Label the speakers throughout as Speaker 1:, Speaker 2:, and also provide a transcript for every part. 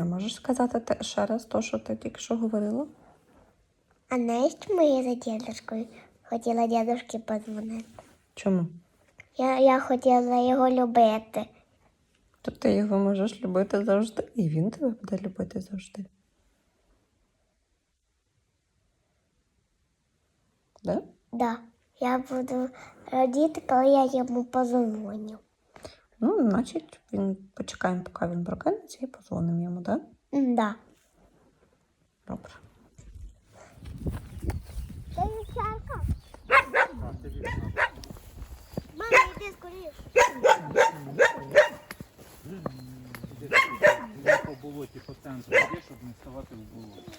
Speaker 1: А можеш сказати те, ще раз то, що ти тільки що говорила?
Speaker 2: А чому я за дідушкою хотіла дідушки подзвонити?
Speaker 1: Чому?
Speaker 2: Я, я хотіла його любити.
Speaker 1: То ти його можеш любити завжди, і він тебе буде любити завжди. Да?
Speaker 2: Да. Я буду радіти, коли я йому позвоню.
Speaker 1: Ну, значить, він почекаємо, поки він прокинеться, і позвонимо йому, так? Да?
Speaker 2: Да.
Speaker 1: Добре.
Speaker 2: Мама, йди скоріше.
Speaker 3: Я по болоті по центру щоб не ставати в болоті.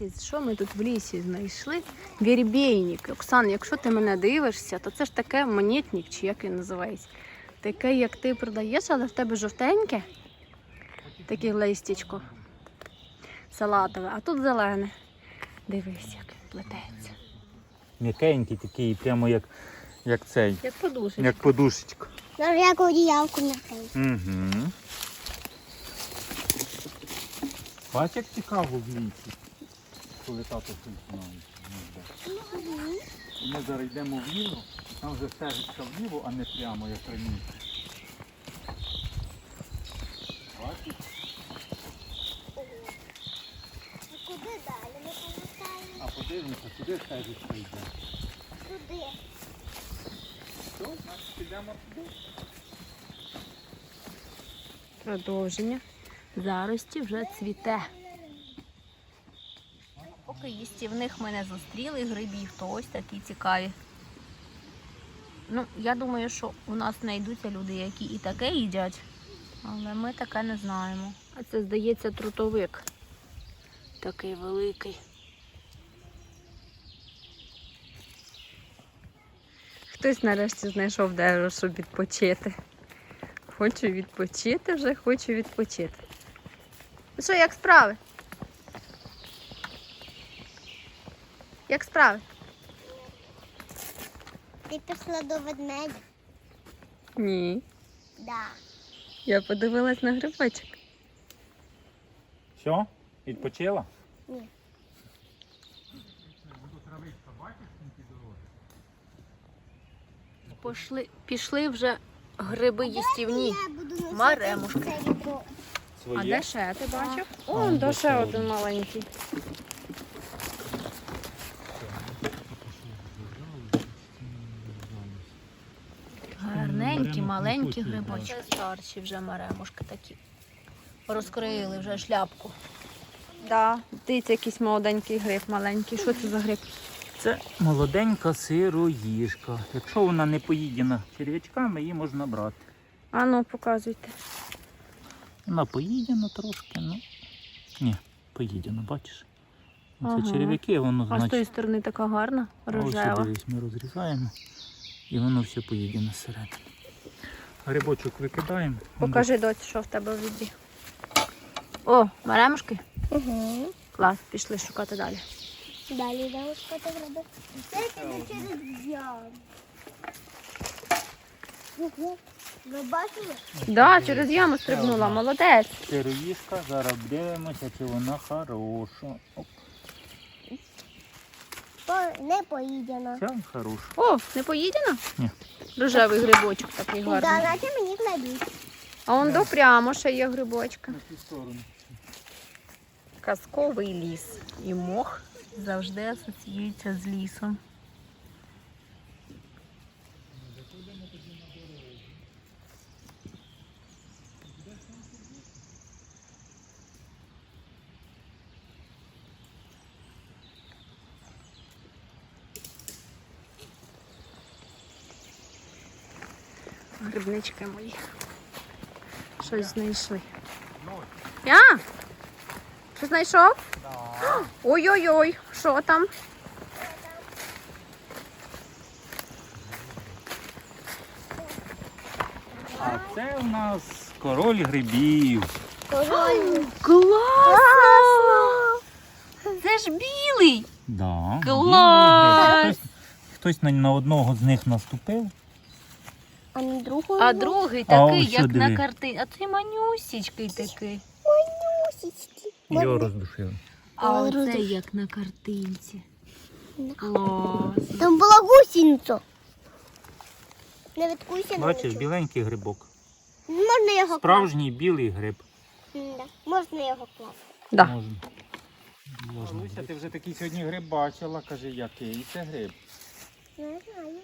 Speaker 4: Лісі, що ми тут в лісі знайшли? Вірбійник. Оксан, якщо ти мене дивишся, то це ж таке монетник, чи як він називається. Таке, як ти продаєш, але в тебе жовтеньке, таке листячко салатове, а тут зелене. Дивись, як він плететься.
Speaker 3: М'якенький такий, прямо як, як цей,
Speaker 4: Як подушечка.
Speaker 3: як подушечка.
Speaker 2: Як одіялку накрив.
Speaker 3: Угу. Бач, як цікаво в лісі, коли тато тут знає. Ми зараз йдемо вліво, там вже стежиться вліво, а не прямо, як раніше. Бачиш?
Speaker 2: Куди далі? Ми повертаємо
Speaker 3: А подивимося, куди стежиться йде.
Speaker 2: туди.
Speaker 3: Все, значить підемо туди.
Speaker 4: Продовження. Зарості вже цвіте. Поки їстівних ми не зустріли грибів, то ось такі цікаві. Ну, я думаю, що у нас знайдуться люди, які і таке їдять, але ми таке не знаємо. А це, здається, трутовик. Такий великий.
Speaker 1: Хтось нарешті знайшов дерево, щоб відпочити. Хочу відпочити вже, хочу відпочити. Ну що, як справи? Як справи?
Speaker 2: Ти пішла до ведмедя?
Speaker 1: Ні.
Speaker 2: Да.
Speaker 1: Я подивилась на грибочок.
Speaker 3: Все? Відпочила?
Speaker 2: Ні.
Speaker 4: Пішли, пішли вже гриби їстівні.
Speaker 2: Відро.
Speaker 4: А де ще ти бачив?
Speaker 3: А,
Speaker 4: О,
Speaker 3: де ще один
Speaker 4: маленький. Маленькі грибочки. Це старші вже маремушки такі. Розкрили вже шляпку.
Speaker 1: Да, дивіться, якийсь молоденький гриб маленький. Що це за гриб?
Speaker 3: Це молоденька сироїжка. Якщо вона не поїдена черв'ячками, її можна брати.
Speaker 1: А ну, показуйте.
Speaker 3: Вона поїдена трошки, ну. Ні, поїдена, бачиш? Це
Speaker 1: Ага.
Speaker 3: черв'яки, воно
Speaker 1: А з тої сторони така гарна,
Speaker 3: а ось дивись, ми розрізаємо і воно все поїдене зсередини. Грибочок викидаємо.
Speaker 1: Покажи доці, що в тебе в віді. О, маремушки?
Speaker 2: Угу.
Speaker 1: Клас, пішли шукати далі.
Speaker 2: Далі йдемо шукати гриби. Це піде через яму. Ого. Ви бачили?
Speaker 1: Да, через яму стрибнула, молодець.
Speaker 3: Сироїжка, зараз дивимося, чи вона хороша. Оп,
Speaker 2: Не поїдена.
Speaker 3: Це хорош.
Speaker 1: О, не поїдена?
Speaker 3: Ні.
Speaker 1: Рожевий грибочок такий
Speaker 2: Да,
Speaker 1: гарний.
Speaker 2: наче мені кладіть.
Speaker 1: А он до прямо ще є грибочка.
Speaker 3: На ту сторону.
Speaker 4: Казковий ліс. І мох завжди асоціюється з лісом. Грибнички мої. Щось знайшли. Я? Що знайшов? Ой-ой-ой, що там?
Speaker 3: А це у нас король грибів.
Speaker 2: Король.
Speaker 4: Класно! Це ж білий!
Speaker 3: Да,
Speaker 4: Клас!
Speaker 3: Хтось, хтось на, на одного з них наступив.
Speaker 2: А?
Speaker 4: А другий
Speaker 3: А
Speaker 4: такий,
Speaker 3: ось
Speaker 4: як
Speaker 3: сюди.
Speaker 4: на картині. А цей манюсічкий такий.
Speaker 2: Кусічки.
Speaker 3: Його роздушили.
Speaker 4: А
Speaker 2: Ой,
Speaker 4: оце
Speaker 2: розумію.
Speaker 4: як на картинці. Клас.
Speaker 2: Там була гусениця. Навіть гусениця.
Speaker 3: Бачиш, біленький грибок.
Speaker 2: Можна його
Speaker 3: Справжній білий гриб.
Speaker 2: Да. Можна його класти.
Speaker 4: Да.
Speaker 3: Можна. Можна. Луся, ти вже такий сьогодні гриб бачила. Кажи, який це гриб?
Speaker 2: Не знаю.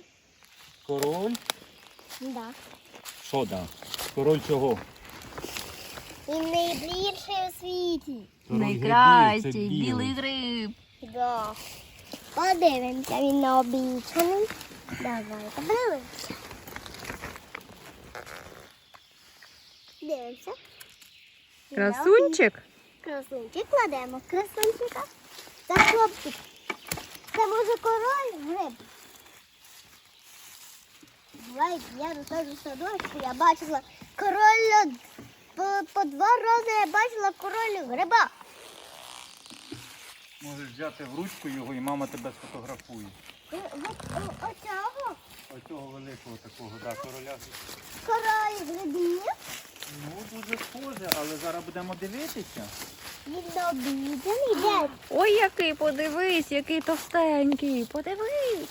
Speaker 3: Король?
Speaker 2: Да.
Speaker 3: Що да? Король чого?
Speaker 2: Він найбільший у світі.
Speaker 4: Найкращий білий гриб.
Speaker 2: Да. Подивимося, він не обічаний. Давай, подивимося. Дивимося.
Speaker 1: Красунчик.
Speaker 2: Красунчик кладемо красунчика. Це хлопчик. Це може король гриб. Буває, я розходжу в садочку, я бачила короля по, по два рази я бачила королю гриба.
Speaker 3: Можеш взяти в ручку його і мама тебе сфотографує.
Speaker 2: О- о- о- Оцього
Speaker 3: Оцього великого такого, да, короля.
Speaker 2: король грибів.
Speaker 3: Ну, дуже схоже, але зараз будемо дивитися.
Speaker 2: Він не обіджений. Де?
Speaker 1: Ой, який, подивись, який товстенький. Подивись.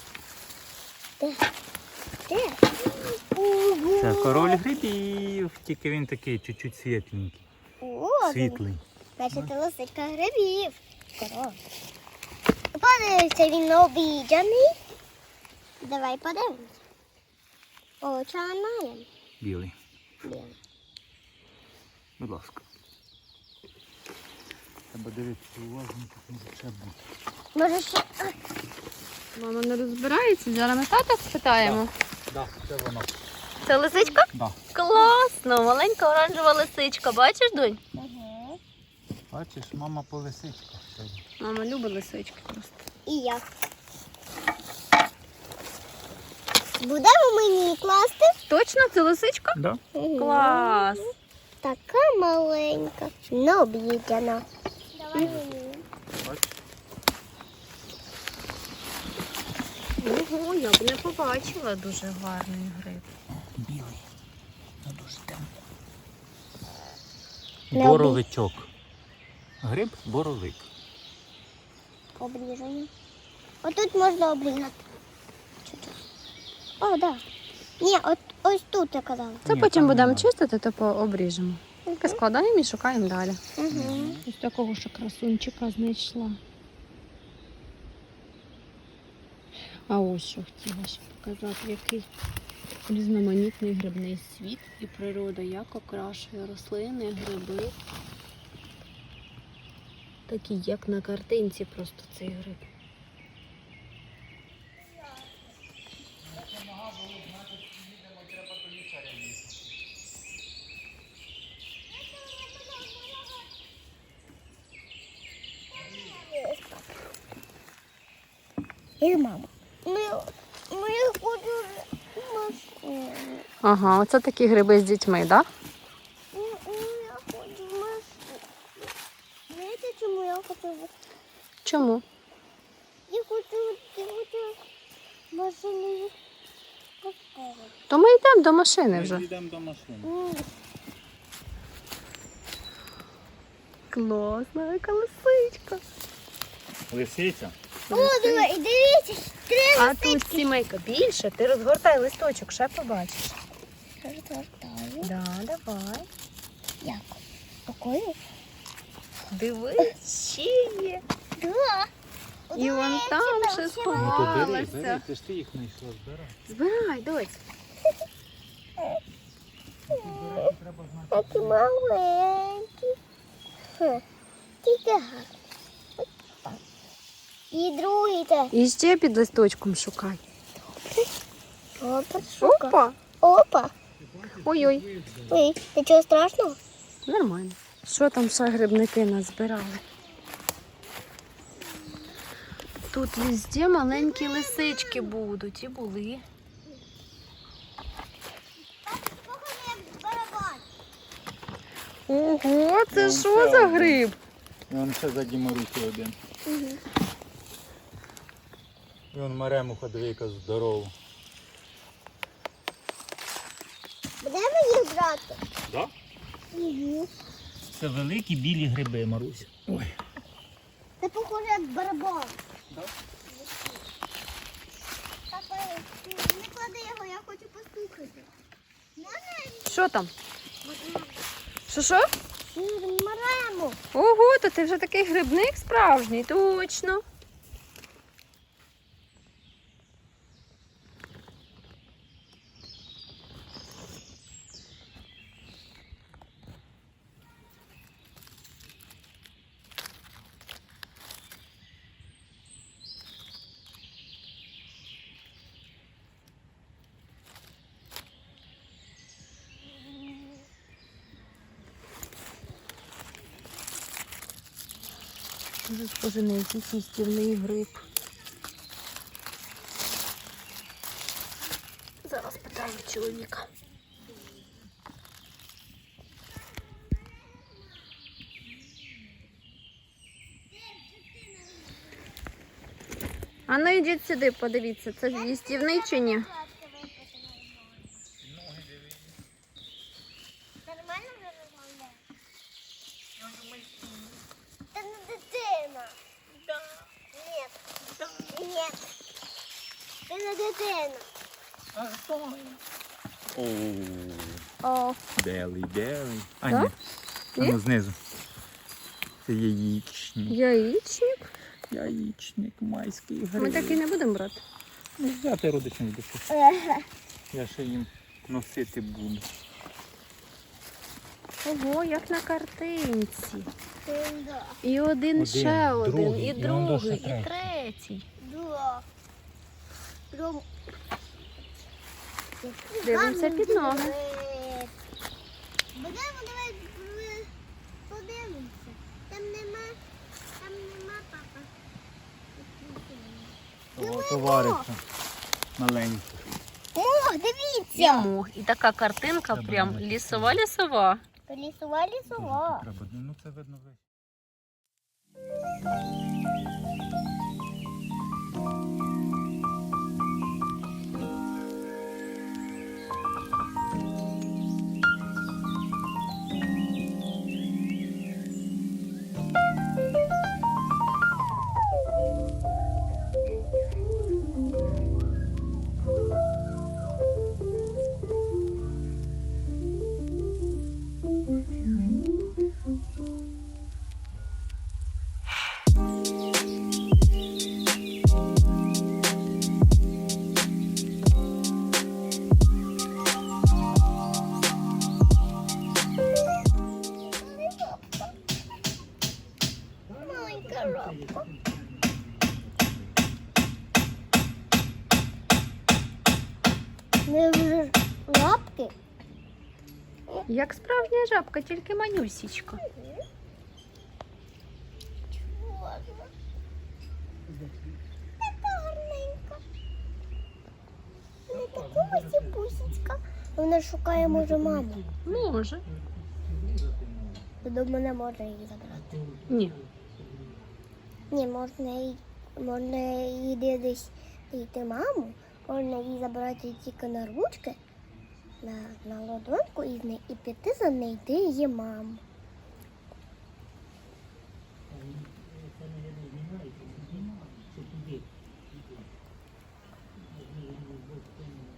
Speaker 3: Це король грибів, тільки він такий чуть-чуть світленький.
Speaker 2: О,
Speaker 3: Світлий.
Speaker 2: Значить, лисичка грибів. Король. Подивися, він не обіджений. Давай подивимось. Очі маємо.
Speaker 3: Білий.
Speaker 2: Білий.
Speaker 3: Будь ласка. Треба дивитися уважно, тут може ще бути.
Speaker 2: Може ще.
Speaker 4: Мама не розбирається, зараз ми тата спитаємо.
Speaker 3: Так, це воно.
Speaker 4: Це лисичка?
Speaker 3: Да.
Speaker 4: Класно, маленька оранжева лисичка. Бачиш, донь?
Speaker 2: Угу.
Speaker 3: Бачиш, мама по лисичках сьогодні.
Speaker 4: Мама любить лисички просто.
Speaker 2: І я. Будемо мені класти?
Speaker 4: Точно, це лисичка?
Speaker 3: Да?
Speaker 4: Клас.
Speaker 2: Така маленька, не об'їдена.
Speaker 4: Ого, я б не побачила дуже гарний гриб.
Speaker 3: Білий. Ну дуже темно.
Speaker 2: Не
Speaker 3: Боровичок. Гриб боровик.
Speaker 2: Обріжемо. Отут можна обрізати. О, так. Да. Ні, от ось тут я казала.
Speaker 4: Це
Speaker 3: Ні,
Speaker 4: потім будемо чистити, то пообріжемо. Складаємо і шукаємо далі.
Speaker 2: Угу.
Speaker 4: Ось такого ж красунчика знайшла. А ось що хотіла ще показати, який різноманітний грибний світ і природа, як окрашує рослини, гриби. Такі, як на картинці, просто цей гриб.
Speaker 2: І мама. Ми, ми хочу машину.
Speaker 4: Ага, оце такі гриби з дітьми, так?
Speaker 2: Ні, ні, Я хочу машину. Знаєте, чому я хочу?
Speaker 4: Чому?
Speaker 2: Я хочу, я хочу машину. поставити.
Speaker 4: То ми йдемо до машини вже.
Speaker 3: Ми йдемо до машини.
Speaker 4: Класна, яка лисичка.
Speaker 3: Лисиця.
Speaker 2: О, диви, і дивіться, три
Speaker 4: А тут сімейка більше, ти розгортай листочок, ще побачиш.
Speaker 2: Розвертаю.
Speaker 4: Да, давай.
Speaker 2: Як? Такою?
Speaker 4: Дивись, ще є.
Speaker 2: Да.
Speaker 4: І вон там ще
Speaker 3: Ну,
Speaker 4: сховалася.
Speaker 3: ти ж ти їх знайшла, збирай.
Speaker 4: Збирай, доць.
Speaker 2: Такі маленькі. Тільки гарно. І другий те.
Speaker 4: І ще під листочком шукай.
Speaker 2: Опа, шука.
Speaker 4: Опа.
Speaker 2: Опа.
Speaker 1: Ой-ой,
Speaker 2: Ой, нічого страшного?
Speaker 1: нормально. Що там ще грибники назбирали?
Speaker 4: Тут везде маленькі лисички будуть і були.
Speaker 1: Ого, це що за гриб?
Speaker 3: Он ще заді Марусі один. І он маремуха двійка здорова.
Speaker 2: Будемо їх брати?
Speaker 3: Да?
Speaker 2: Угу.
Speaker 3: Це великі білі гриби, Маруся. Ой.
Speaker 2: Це похоже як барабан.
Speaker 3: Да?
Speaker 2: Папа, не клади його, я хочу постукати. Можна
Speaker 1: Що там? Що що?
Speaker 2: Марему.
Speaker 1: Ого, то ти вже такий грибник справжній, точно.
Speaker 4: Дуже схоже на гриб. Зараз питаю чоловіка.
Speaker 1: А ну йдіть сюди, подивіться, це їстівний чи ні?
Speaker 2: Нормально вже розмовляє? Це не дитина. Ні. Ні. Це не дитина.
Speaker 1: О,
Speaker 3: Белий, белий. А,
Speaker 1: Да?
Speaker 3: ні. А
Speaker 1: Ні?
Speaker 3: ну знизу. Це яєчник.
Speaker 1: яєчник.
Speaker 3: Яєчник, майський гриб.
Speaker 1: Ми такий не будемо брати.
Speaker 3: Ну, взяти родичам буду. Я ще їм носити буду.
Speaker 1: Ого, як на картинці.
Speaker 4: І один,
Speaker 3: Один,
Speaker 4: ще один,
Speaker 3: другий,
Speaker 4: і
Speaker 3: і
Speaker 4: другий,
Speaker 3: ще
Speaker 4: і
Speaker 3: третій.
Speaker 2: Прям
Speaker 1: Дивимося під ноги.
Speaker 2: Будемо давай е, подивимося. Там нема, там нема папа.
Speaker 3: О, товариша. Маленький.
Speaker 2: О, дивіться.
Speaker 4: І мох. І така картинка
Speaker 3: Треба
Speaker 4: прям лісова-лісова.
Speaker 2: Лісова, лісова.
Speaker 3: Треба. Ну це видно весь.
Speaker 2: Ми вже лапки.
Speaker 1: Як справжня жабка, тільки манюсічка.
Speaker 2: Не. Вона шукає, може, маму.
Speaker 1: Може.
Speaker 2: До мене можна її забрати.
Speaker 1: Ні.
Speaker 2: Ні, можна її, можна її десь йти маму, можна її забрати тільки на ручки, на, на ладоньку і, і піти йти її маму.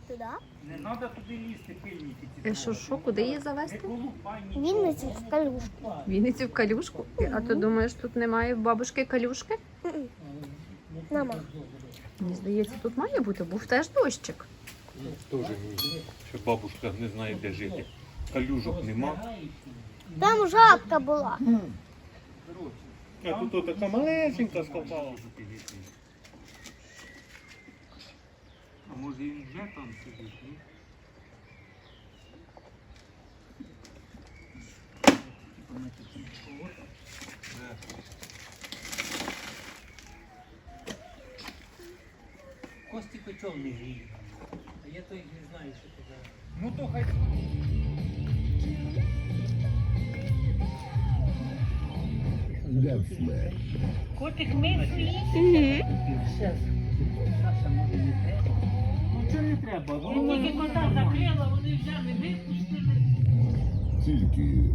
Speaker 2: Туди?
Speaker 3: Треба туди лізти, пильники.
Speaker 1: Е, Що, що, куди її завести?
Speaker 2: Він на цю калюшку.
Speaker 1: Вінниці в калюшку. А ти думаєш, тут немає в бабушки калюшки?
Speaker 2: Мама.
Speaker 1: Мені здається, тут має бути, був теж дощик.
Speaker 5: Тоже ні. Що бабушка не знає, де жити. Калюжок нема.
Speaker 2: Там жабка була.
Speaker 5: А тут така малесенька скопала. А може він вже там сидить, ні?
Speaker 3: Кості котел не гріє. А я то й не знаю, що туди. Ну то хай. Котик мислить. Саша, може не треба? Ну це не треба. Я тільки кота закрила, вони взяли, випустили.
Speaker 6: Тільки